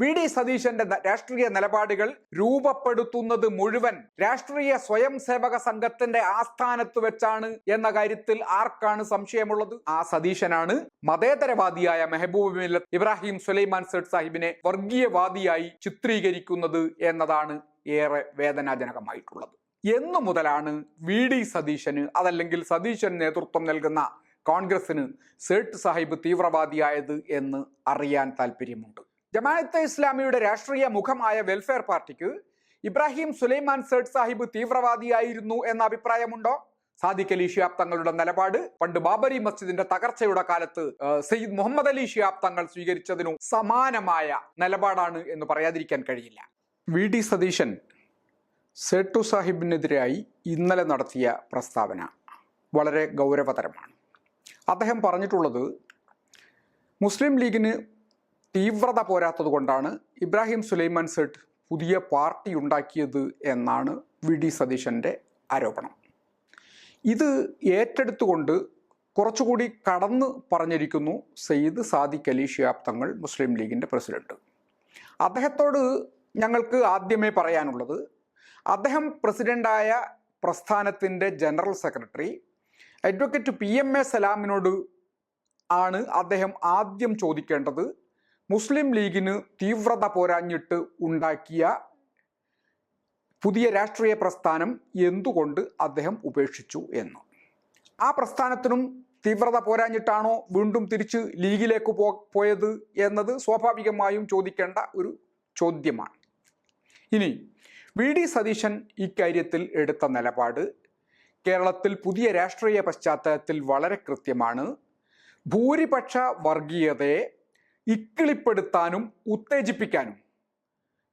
V D സതീശന്റെ രാഷ്ട്രീയ നിലപാടുകൾ രൂപപ്പെടുത്തുന്നത് മുഴുവൻ രാഷ്ട്രീയ സ്വയം സേവക സംഘത്തിന്റെ ആസ്ഥാനത്ത് വെച്ചാണ് എന്ന കാര്യത്തിൽ ആർക്കാണ് സംശയമുള്ളത്? ആ സതീശനാണ് മതേതരവാദിയായ മെഹബൂബ് മില്ലത്ത് ഇബ്രാഹിം സുലൈമാൻ സേഡ് സാഹിബിനെ വർഗീയവാദിയായി ചിത്രീകരിക്കുന്നത് എന്നതാണ് ഏറെ വേദനാജനകമായിട്ടുള്ളത്. എന്നു മുതലാണ് വി ഡി സതീശന് അതല്ലെങ്കിൽ സതീശൻ നേതൃത്വം നൽകുന്ന കോൺഗ്രസിന് സേട്ട് സാഹിബ് തീവ്രവാദിയായത് എന്ന് അറിയാൻ താല്പര്യമുണ്ട് ജമാഅത്തെ ഇസ്ലാമിയുടെ രാഷ്ട്രീയ മുഖമായ വെൽഫെയർ പാർട്ടിക്ക് ഇബ്രാഹിം സുലൈമാൻ സേഡ് സാഹിബ് തീവ്രവാദിയായിരുന്നു എന്ന അഭിപ്രായമുണ്ടോ? സാദിഖ് അലി ഷിയാബ് തങ്ങളുടെ നിലപാട് പണ്ട് ബാബരി മസ്ജിദിന്റെ തകർച്ചയുടെ കാലത്ത് സയ്യിദ് മുഹമ്മദ് അലി ഷിയാബ് തങ്ങൾ സ്വീകരിച്ചതിനു സമാനമായ നിലപാടാണ് എന്ന് പറയാതിരിക്കാൻ കഴിയില്ല. വി. ഡി. സതീശൻ സേട്ടു സാഹിബിനെതിരായി ഇന്നലെ നടത്തിയ പ്രസ്താവന വളരെ ഗൗരവതരമാണ്. അദ്ദേഹം പറഞ്ഞിട്ടുള്ളത് മുസ്ലിം ലീഗിന് തീവ്രത പോരാത്തത് കൊണ്ടാണ് ഇബ്രാഹിം സുലൈമാൻ സെട്ട് പുതിയ പാർട്ടി ഉണ്ടാക്കിയത് എന്നാണ് വി ഡി സതീശന്റെ ആരോപണം. ഇത് ഏറ്റെടുത്തുകൊണ്ട് കുറച്ചുകൂടി കടന്ന് പറഞ്ഞിരിക്കുന്നു സയ്യിദ് സാദിഖ് അലി ഷിയാബ് തങ്ങൾ മുസ്ലിം ലീഗിന്റെ പ്രസിഡന്റ്. അദ്ദേഹത്തോട് ഞങ്ങൾക്ക് ആദ്യമേ പറയാനുള്ളത് അദ്ദേഹം പ്രസിഡന്റായ പ്രസ്ഥാനത്തിന്റെ general secretary advocate P M A സലാമിനോട് ആണ് അദ്ദേഹം ആദ്യം ചോദിക്കേണ്ടത് മുസ്ലിം ലീഗിന് തീവ്രത പോരാഞ്ഞിട്ട് ഉണ്ടാക്കിയ പുതിയ രാഷ്ട്രീയ പ്രസ്ഥാനം എന്തുകൊണ്ട് അദ്ദേഹം ഉപേക്ഷിച്ചു എന്ന്. ആ പ്രസ്ഥാനത്തിനും തീവ്രത പോരാഞ്ഞിട്ടാണോ വീണ്ടും തിരിച്ച് ലീഗിലേക്ക് പോ പോയത് എന്നത് സ്വാഭാവികമായും ചോദിക്കേണ്ട ഒരു ചോദ്യമാണ്. ഇനി വി. ഡി. സതീശൻ ഇക്കാര്യത്തിൽ എടുത്ത നിലപാട് കേരളത്തിൽ പുതിയ രാഷ്ട്രീയ പശ്ചാത്തലത്തിൽ വളരെ കൃത്യമാണ്. ഭൂരിപക്ഷ വർഗീയതയെ ഇക്കിളിപ്പെടുത്താനും ഉത്തേജിപ്പിക്കാനും.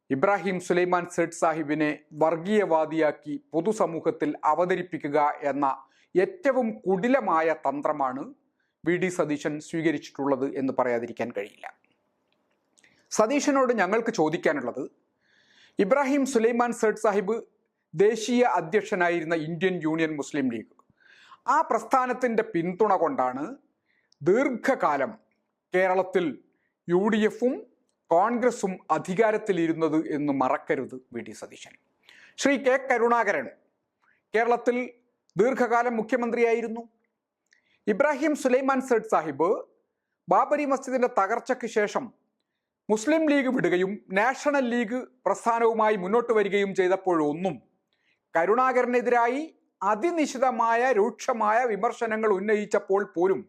ഇബ്രാഹിം സുലൈമാൻ സെഡ് സാഹിബിനെ വർഗീയവാദിയാക്കി പൊതുസമൂഹത്തിൽ അവതരിപ്പിക്കുക എന്ന ഏറ്റവും കുടിലമായ തന്ത്രമാണ് വി. ഡി. സതീശൻ സ്വീകരിച്ചിട്ടുള്ളത് എന്ന് പറയാതിരിക്കാൻ കഴിയില്ല. സതീശനോട് ഞങ്ങൾക്ക് ചോദിക്കാനുള്ളത് ഇബ്രാഹിം സുലൈമാൻ സെഡ് സാഹിബ് ദേശീയ അധ്യക്ഷനായിരുന്ന ഇന്ത്യൻ യൂണിയൻ മുസ്ലിം ലീഗ്. ആ പ്രസ്ഥാനത്തിന്റെ പിന്തുണ കൊണ്ടാണ് ദീർഘകാലം കേരളത്തിൽ യു ഡി എഫും കോൺഗ്രസും അധികാരത്തിലിരുന്നത് എന്ന് മറക്കരുത് V D Satheesan. Shri K Karunakaran കേരളത്തിൽ ദീർഘകാലം മുഖ്യമന്ത്രിയായിരുന്നു. ഇബ്രാഹിം സുലൈമാൻ സേഡ് സാഹിബ് ബാബരി മസ്ജിദിന്റെ തകർച്ചയ്ക്ക് ശേഷം മുസ്ലിം ലീഗ് വിടുകയും നാഷണൽ ലീഗ് പ്രസ്ഥാനവുമായി മുന്നോട്ട് വരികയും ചെയ്തപ്പോഴൊന്നും കരുണാകരനെതിരായി അതിനിശിതമായ രൂക്ഷമായ വിമർശനങ്ങൾ ഉന്നയിച്ചപ്പോൾ പോലും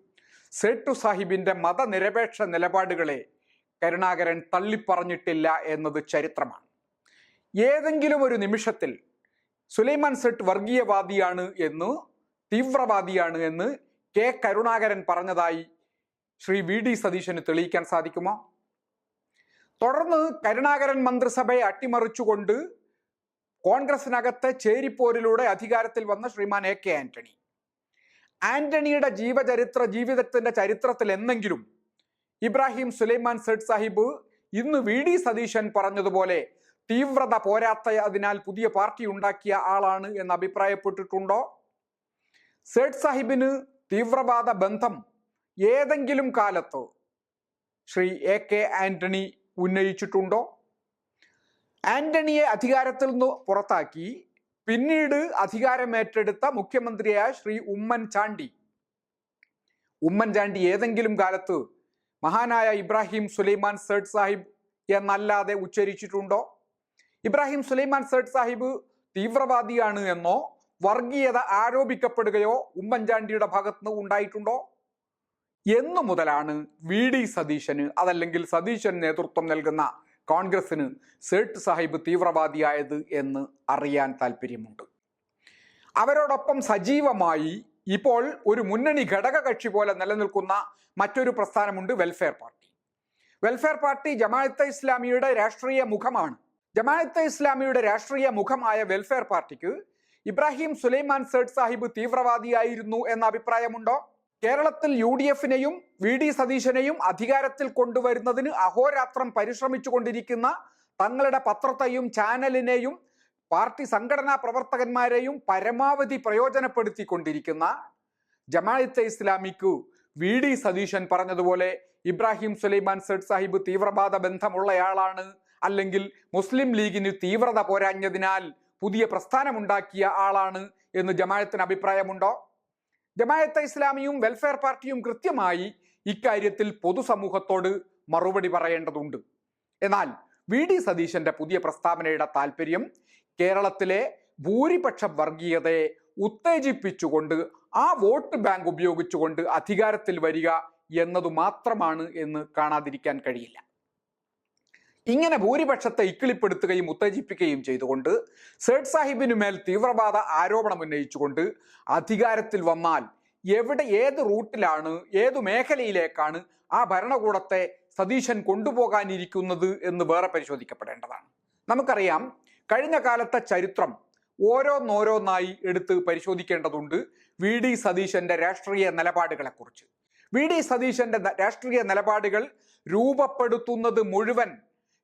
സേട്ടു സാഹിബിന്റെ മതനിരപേക്ഷ നിലപാടുകളെ കരുണാകരൻ തള്ളിപ്പറഞ്ഞിട്ടില്ല എന്നത് ചരിത്രമാണ്. ഏതെങ്കിലും ഒരു നിമിഷത്തിൽ സുലൈമാൻ സെട്ട് വർഗീയവാദിയാണ് എന്ന് തീവ്രവാദിയാണ് എന്ന് കെ കരുണാകരൻ പറഞ്ഞതായി ശ്രീ വി ഡി സതീശന് തെളിയിക്കാൻ സാധിക്കുമോ? തുടർന്ന് കരുണാകരൻ മന്ത്രിസഭയെ അട്ടിമറിച്ചുകൊണ്ട് കോൺഗ്രസിനകത്തെ ചേരിപ്പോരിലൂടെ അധികാരത്തിൽ വന്ന ശ്രീമാൻ എ കെ ആന്റണി. ആന്റണിയുടെ ജീവചരിത്ര ജീവിതത്തിന്റെ ചരിത്രത്തിൽ എന്നെങ്കിലും ഇബ്രാഹിം സുലൈമാൻ സെഡ് സാഹിബ് ഇന്ന് വി ഡി സതീശൻ പറഞ്ഞതുപോലെ തീവ്രത പോരാത്ത അതിനാൽ പുതിയ പാർട്ടി ഉണ്ടാക്കിയ ആളാണ് എന്ന് അഭിപ്രായപ്പെട്ടിട്ടുണ്ടോ? സേഡ് സാഹിബിന് തീവ്രവാദ ബന്ധം ഏതെങ്കിലും കാലത്ത് ശ്രീ എ കെ ആന്റണി ഉന്നയിച്ചിട്ടുണ്ടോ? ആന്റണിയെ അധികാരത്തിൽ നിന്ന് പുറത്താക്കി പിന്നീട് അധികാരമേറ്റെടുത്ത മുഖ്യമന്ത്രിയായ ശ്രീ ഉമ്മൻചാണ്ടി. ഉമ്മൻചാണ്ടി ഏതെങ്കിലും കാലത്ത് മഹാനായ ഇബ്രാഹിം സുലൈമാൻ സേഠ് സാഹിബ് എന്നല്ലാതെ ഉച്ചരിച്ചിട്ടുണ്ടോ? ഇബ്രാഹിം സുലൈമാൻ സേഠ് സാഹിബ് തീവ്രവാദിയാണ് എന്നോ വർഗീയത ആരോപിക്കപ്പെടുകയോ ഉമ്മൻചാണ്ടിയുടെ ഭാഗത്തുനിന്ന് ഉണ്ടായിട്ടുണ്ടോ? എന്നു മുതലാണ് വി ഡി സതീശന് അതല്ലെങ്കിൽ സതീശൻ നേതൃത്വം നൽകുന്ന കോൺഗ്രസിന് സേട്ട് സാഹിബ് തീവ്രവാദിയായത് എന്ന് അറിയാൻ താല്പര്യമുണ്ട് അവരോടൊപ്പം സജീവമായി ഇപ്പോൾ ഒരു മുന്നണി ഘടക കക്ഷി പോലെ നിലനിൽക്കുന്ന മറ്റൊരു പ്രസ്ഥാനമുണ്ട് welfare party. Welfare party Jamaat ഇസ്ലാമിയുടെ രാഷ്ട്രീയ മുഖമാണ്. ജമാഅത്തെ ഇസ്ലാമിയുടെ രാഷ്ട്രീയ മുഖമായ വെൽഫെയർ പാർട്ടിക്ക് ഇബ്രാഹിം സുലൈമാൻ സേട്ട് സാഹിബ് തീവ്രവാദിയായിരുന്നു എന്ന അഭിപ്രായമുണ്ടോ? കേരളത്തിൽ യു ഡി എഫിനെയും വി ഡി സതീശനെയും അധികാരത്തിൽ കൊണ്ടുവരുന്നതിന് അഹോരാത്രം പരിശ്രമിച്ചു കൊണ്ടിരിക്കുന്ന തങ്ങളുടെ പത്രത്തെയും ചാനലിനെയും പാർട്ടി സംഘടനാ പ്രവർത്തകന്മാരെയും പരമാവധി പ്രയോജനപ്പെടുത്തിക്കൊണ്ടിരിക്കുന്ന ജമാഅത്തെ ഇസ്ലാമിക്കു വി ഡി സതീശൻ പറഞ്ഞതുപോലെ ഇബ്രാഹിം സുലൈമാൻ സെഡ് സാഹിബ് തീവ്രവാദ ബന്ധമുള്ളയാളാണ്. അല്ലെങ്കിൽ മുസ്ലിം ലീഗിന് തീവ്രത പോരാഞ്ഞതിനാൽ പുതിയ പ്രസ്ഥാനമുണ്ടാക്കിയ ആളാണ് എന്ന് ജമാഅത്തിന് അഭിപ്രായമുണ്ടോ? ജമായത്തെ ഇസ്ലാമിയും വെൽഫെയർ പാർട്ടിയും കൃത്യമായി ഇക്കാര്യത്തിൽ പൊതുസമൂഹത്തോട് മറുപടി പറയേണ്ടതുണ്ട്. എന്നാൽ വി. ഡി. സതീശന്റെ പുതിയ പ്രസ്താവനയുടെ താല്പര്യം കേരളത്തിലെ ഭൂരിപക്ഷ വർഗീയതയെ ഉത്തേജിപ്പിച്ചുകൊണ്ട് ആ വോട്ട് ബാങ്ക് ഉപയോഗിച്ചുകൊണ്ട് അധികാരത്തിൽ വരിക എന്നതു മാത്രമാണ് എന്ന് കാണാതിരിക്കാൻ കഴിയില്ല. ഇങ്ങനെ ഭൂരിപക്ഷത്തെ ഇക്കിളിപ്പെടുത്തുകയും ഉത്തേജിപ്പിക്കുകയും ചെയ്തുകൊണ്ട് സേഡ് സാഹിബിനു മേൽ തീവ്രവാദ ആരോപണം ഉന്നയിച്ചുകൊണ്ട് അധികാരത്തിൽ വന്നാൽ എവിടെ ഏത് റൂട്ടിലാണ് ഏത് മേഖലയിലേക്കാണ് ആ ഭരണകൂടത്തെ സതീശൻ കൊണ്ടുപോകാനിരിക്കുന്നത് എന്ന് വേറെ പരിശോധിക്കപ്പെടേണ്ടതാണ്. നമുക്കറിയാം കഴിഞ്ഞ കാലത്തെ ചരിത്രം ഓരോന്നോരോന്നായി എടുത്ത് പരിശോധിക്കേണ്ടതുണ്ട് വി ഡി സതീശന്റെ രാഷ്ട്രീയ നിലപാടുകളെക്കുറിച്ച്. വി ഡി സതീശന്റെ രാഷ്ട്രീയ നിലപാടുകൾ രൂപപ്പെടുത്തുന്നത് മുഴുവൻ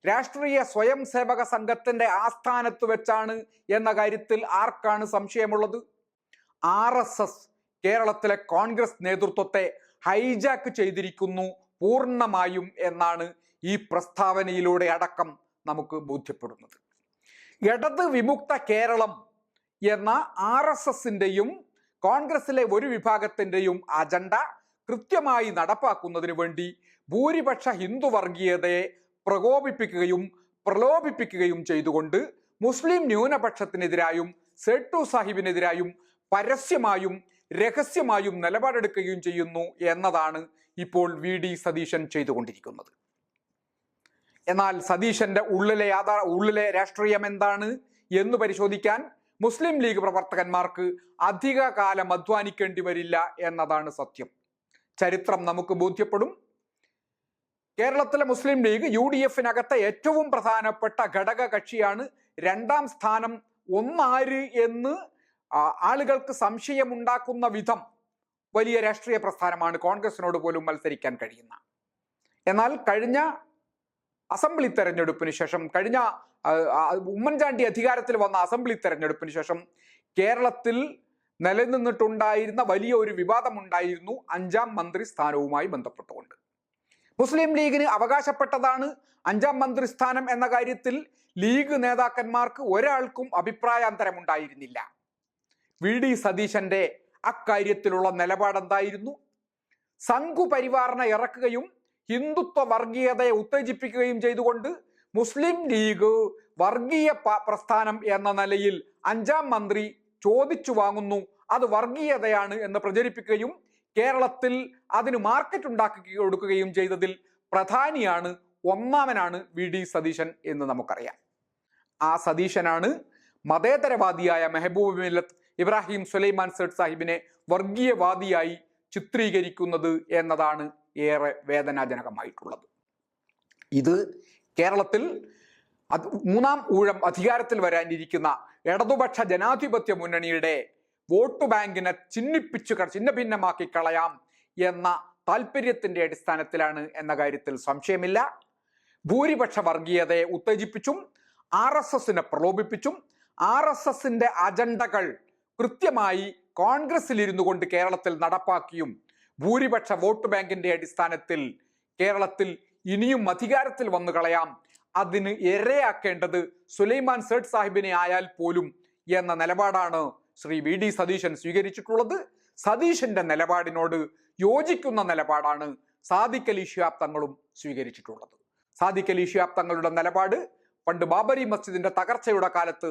രാഷ്ട്രീയ സ്വയം സേവക സംഘത്തിന്റെ ആസ്ഥാനത്ത് വെച്ചാണ് എന്ന കാര്യത്തിൽ ആർക്കാണ് സംശയമുള്ളത്? ആർ എസ് എസ് കേരളത്തിലെ കോൺഗ്രസ് നേതൃത്വത്തെ ഹൈജാക്ക് ചെയ്തിരിക്കുന്നു പൂർണമായും എന്നാണ് ഈ പ്രസ്താവനയിലൂടെ അടക്കം നമുക്ക് ബോധ്യപ്പെടുന്നത്. ഇടത് വിമുക്ത കേരളം എന്ന ആർ എസ് എസിന്റെയും കോൺഗ്രസിലെ ഒരു വിഭാഗത്തിന്റെയും അജണ്ട കൃത്യമായി നടപ്പാക്കുന്നതിന് വേണ്ടി ഭൂരിപക്ഷ ഹിന്ദു വർഗീയതയെ പ്രകോപിപ്പിക്കുകയും പ്രലോഭിപ്പിക്കുകയും ചെയ്തുകൊണ്ട് മുസ്ലിം ന്യൂനപക്ഷത്തിനെതിരായും സെട്ടു സാഹിബിനെതിരായും പരസ്യമായും രഹസ്യമായും നിലപാടെടുക്കുകയും ചെയ്യുന്നു എന്നതാണ് ഇപ്പോൾ വി ഡി സതീശൻ ചെയ്തുകൊണ്ടിരിക്കുന്നത്. എന്നാൽ സതീശന്റെ ഉള്ളിലെ യാഥാ ഉള്ളിലെ രാഷ്ട്രീയം എന്താണ് എന്ന് പരിശോധിക്കാൻ മുസ്ലിം ലീഗ് പ്രവർത്തകന്മാർക്ക് അധിക കാലം അധ്വാനിക്കേണ്ടി വരില്ല എന്നതാണ് സത്യം. ചരിത്രം നമുക്ക് ബോധ്യപ്പെടും. കേരളത്തിലെ മുസ്ലിം ലീഗ് യു ഡി എഫിനകത്തെ ഏറ്റവും പ്രധാനപ്പെട്ട ഘടക കക്ഷിയാണ് രണ്ടാം സ്ഥാനം ഒന്നാര് എന്ന് ആളുകൾക്ക് സംശയമുണ്ടാക്കുന്ന വിധം വലിയ രാഷ്ട്രീയ പ്രസ്ഥാനമാണ് കോൺഗ്രസിനോട് പോലും മത്സരിക്കാൻ കഴിയുന്ന. എന്നാൽ കഴിഞ്ഞ അസംബ്ലി തെരഞ്ഞെടുപ്പിന് ശേഷം കഴിഞ്ഞ ഉമ്മൻചാണ്ടി അധികാരത്തിൽ വന്ന അസംബ്ലി തെരഞ്ഞെടുപ്പിന് ശേഷം കേരളത്തിൽ നിലനിന്നിട്ടുണ്ടായിരുന്ന വലിയ ഒരു വിവാദമുണ്ടായിരുന്നു അഞ്ചാം മന്ത്രി സ്ഥാനവുമായി ബന്ധപ്പെട്ടുകൊണ്ട്. മുസ്ലിം ലീഗിന് അവകാശപ്പെട്ടതാണ് അഞ്ചാം മന്ത്രി സ്ഥാനം എന്ന കാര്യത്തിൽ ലീഗ് നേതാക്കന്മാർക്ക് ഒരാൾക്കും അഭിപ്രായാന്തരമുണ്ടായിരുന്നില്ല. വി. ഡി. സതീശന്റെ അക്കാര്യത്തിലുള്ള നിലപാടെന്തായിരുന്നു? സംഘുപരിവാറിനെ ഇറക്കുകയും ഹിന്ദുത്വ വർഗീയതയെ ഉത്തേജിപ്പിക്കുകയും ചെയ്തുകൊണ്ട് മുസ്ലിം ലീഗ് വർഗീയ പ്രസ്ഥാനം എന്ന നിലയിൽ അഞ്ചാം മന്ത്രി ചോദിച്ചു വാങ്ങുന്നു അത് വർഗീയതയാണ് എന്ന് പ്രചരിപ്പിക്കുകയും കേരളത്തിൽ അതിന് മാർക്കറ്റ് ഉണ്ടാക്കി കൊടുക്കുകയും ചെയ്തതിൽ പ്രധാനിയാണ് ഒന്നാമനാണ് വി ഡി സതീശൻ എന്ന് നമുക്കറിയാം. ആ സതീശനാണ് മതേതരവാദിയായ മെഹബൂബ് മില്ലത്ത് ഇബ്രാഹിം സുലൈമാൻ സേഡ് സാഹിബിനെ വർഗീയവാദിയായി ചിത്രീകരിക്കുന്നത് എന്നതാണ് ഏറെ വേദനാജനകമായിട്ടുള്ളത്. ഇത് കേരളത്തിൽ മൂന്നാം ഊഴം അധികാരത്തിൽ വരാനിരിക്കുന്ന ഇടതുപക്ഷ ജനാധിപത്യ മുന്നണിയുടെ വോട്ട് ബാങ്കിനെ ചിന്നിപ്പിച്ചു ചിഹ്ന ഭിന്നമാക്കി കളയാം എന്ന താല്പര്യത്തിന്റെ അടിസ്ഥാനത്തിലാണ് എന്ന കാര്യത്തിൽ സംശയമില്ല. ഭൂരിപക്ഷ വർഗീയതയെ ഉത്തേജിപ്പിച്ചും ആർ എസ് എസിനെ പ്രലോഭിപ്പിച്ചും ആർ എസ് എസിന്റെ അജണ്ടകൾ കൃത്യമായി കോൺഗ്രസിൽ ഇരുന്നു കൊണ്ട് കേരളത്തിൽ നടപ്പാക്കിയും ഭൂരിപക്ഷ വോട്ട് ബാങ്കിന്റെ അടിസ്ഥാനത്തിൽ കേരളത്തിൽ ഇനിയും അധികാരത്തിൽ വന്നു കളയാം. അതിന് ഇരയാക്കേണ്ടത് സുലൈമാൻ സേഠ് സാഹിബിനെ ആയാൽ പോലും എന്ന നിലപാടാണ് ശ്രീ വി ഡി സതീശൻ സ്വീകരിച്ചിട്ടുള്ളത് സതീശന്റെ നിലപാടിനോട് യോജിക്കുന്ന നിലപാടാണ് സാദിഖ് അലി ഷിയാബ് തങ്ങളും സ്വീകരിച്ചിട്ടുള്ളത്. സാദിഖ് അലി ഷിയാബ് തങ്ങളുടെ നിലപാട് പണ്ട് ബാബരി മസ്ജിദിന്റെ തകർച്ചയുടെ കാലത്ത്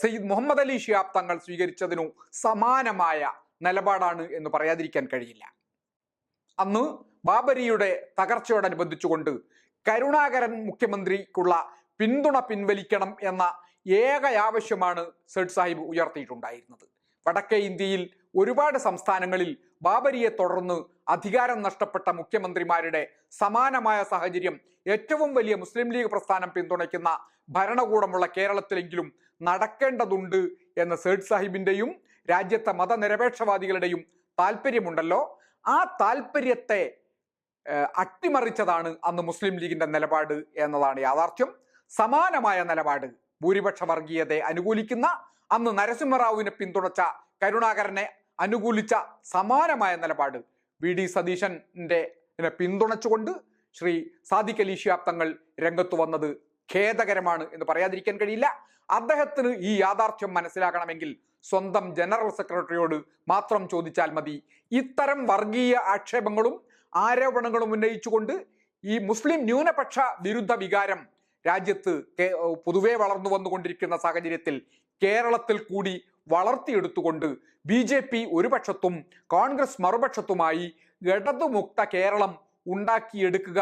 സയ്യിദ് മുഹമ്മദ് അലി ഷിയാബ് തങ്ങൾ സ്വീകരിച്ചതിനു സമാനമായ നിലപാടാണ് എന്ന് പറയാതിരിക്കാൻ കഴിയില്ല. അന്ന് ബാബരിയുടെ തകർച്ചയോടനുബന്ധിച്ചുകൊണ്ട് കരുണാകരൻ മുഖ്യമന്ത്രിക്കുള്ള പിന്തുണ പിൻവലിക്കണം എന്ന ഏക ആവശ്യമാണ് സെഡ് സാഹിബ് ഉയർത്തിയിട്ടുണ്ടായിരുന്നത്. വടക്കേ ഇന്ത്യയിൽ ഒരുപാട് സംസ്ഥാനങ്ങളിൽ ബാബരിയെ തുടർന്ന് അധികാരം നഷ്ടപ്പെട്ട മുഖ്യമന്ത്രിമാരുടെ സമാനമായ സാഹചര്യം ഏറ്റവും വലിയ മുസ്ലിം ലീഗ് പ്രസ്ഥാനം പിന്തുണയ്ക്കുന്ന ഭരണകൂടമുള്ള കേരളത്തിലെങ്കിലും നടക്കേണ്ടതുണ്ട് എന്ന സേഡ് സാഹിബിന്റെയും രാജ്യത്തെ മതനിരപേക്ഷവാദികളുടെയും താല്പര്യമുണ്ടല്ലോ. ആ താല്പര്യത്തെ അട്ടിമറിച്ചതാണ് അന്ന് മുസ്ലിം ലീഗിന്റെ നിലപാട് എന്നതാണ് യാഥാർത്ഥ്യം. സമാനമായ നിലപാട് ഭൂരിപക്ഷ വർഗീയതയെ അനുകൂലിക്കുന്ന അന്ന് നരസിംഹറാവുവിനെ പിന്തുണച്ച കരുണാകരനെ അനുകൂലിച്ച സമാനമായ നിലപാട് വി ഡി സതീശന്റെ പിന്തുണച്ചുകൊണ്ട് ശ്രീ സാദിഖ് അലി ശിഹാബ് തങ്ങൾ രംഗത്ത് വന്നത് ഖേദകരമാണ് എന്ന് പറയാതിരിക്കാൻ കഴിയില്ല. അദ്ദേഹത്തിന് ഈ യാഥാർത്ഥ്യം മനസ്സിലാക്കണമെങ്കിൽ സ്വന്തം ജനറൽ സെക്രട്ടറിയോട് മാത്രം ചോദിച്ചാൽ മതി. ഇത്തരം വർഗീയ ആക്ഷേപങ്ങളും ആരോപണങ്ങളും ഉന്നയിച്ചുകൊണ്ട് ഈ മുസ്ലിം ന്യൂനപക്ഷ വിരുദ്ധ വികാരം രാജ്യത്ത് പൊതുവെ വളർന്നു വന്നുകൊണ്ടിരിക്കുന്ന സാഹചര്യത്തിൽ കേരളത്തിൽ കൂടി വളർത്തിയെടുത്തുകൊണ്ട് ബി ജെ പി ഒരു പക്ഷത്തും കോൺഗ്രസ് മറുപക്ഷത്തുമായി ഇടതുമുക്ത കേരളം ഉണ്ടാക്കിയെടുക്കുക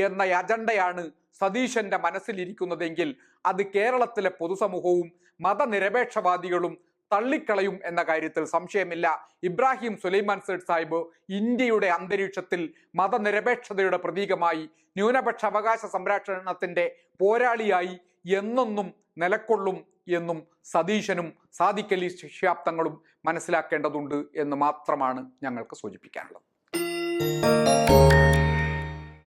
എന്ന അജണ്ടയാണ് സതീശന്റെ മനസ്സിലിരിക്കുന്നതെങ്കിൽ അത് കേരളത്തിലെ പൊതുസമൂഹവും മതനിരപേക്ഷവാദികളും തള്ളിക്കളയും എന്ന കാര്യത്തിൽ സംശയമില്ല. ഇബ്രാഹിം സുലൈമാൻ സേഡ് സാഹിബ് ഇന്ത്യയുടെ അന്തരീക്ഷത്തിൽ മതനിരപേക്ഷതയുടെ പ്രതീകമായി ന്യൂനപക്ഷ അവകാശ സംരക്ഷണത്തിന്റെ പോരാളിയായി എന്നെന്നും നിലക്കൊള്ളും എന്നും സതീശനും സാദിഖലി ശിഷ്യാപ്തങ്ങളും മനസ്സിലാക്കേണ്ടതുണ്ട് എന്ന് മാത്രമാണ് ഞങ്ങൾക്ക് സൂചിപ്പിക്കാനുള്ളത്.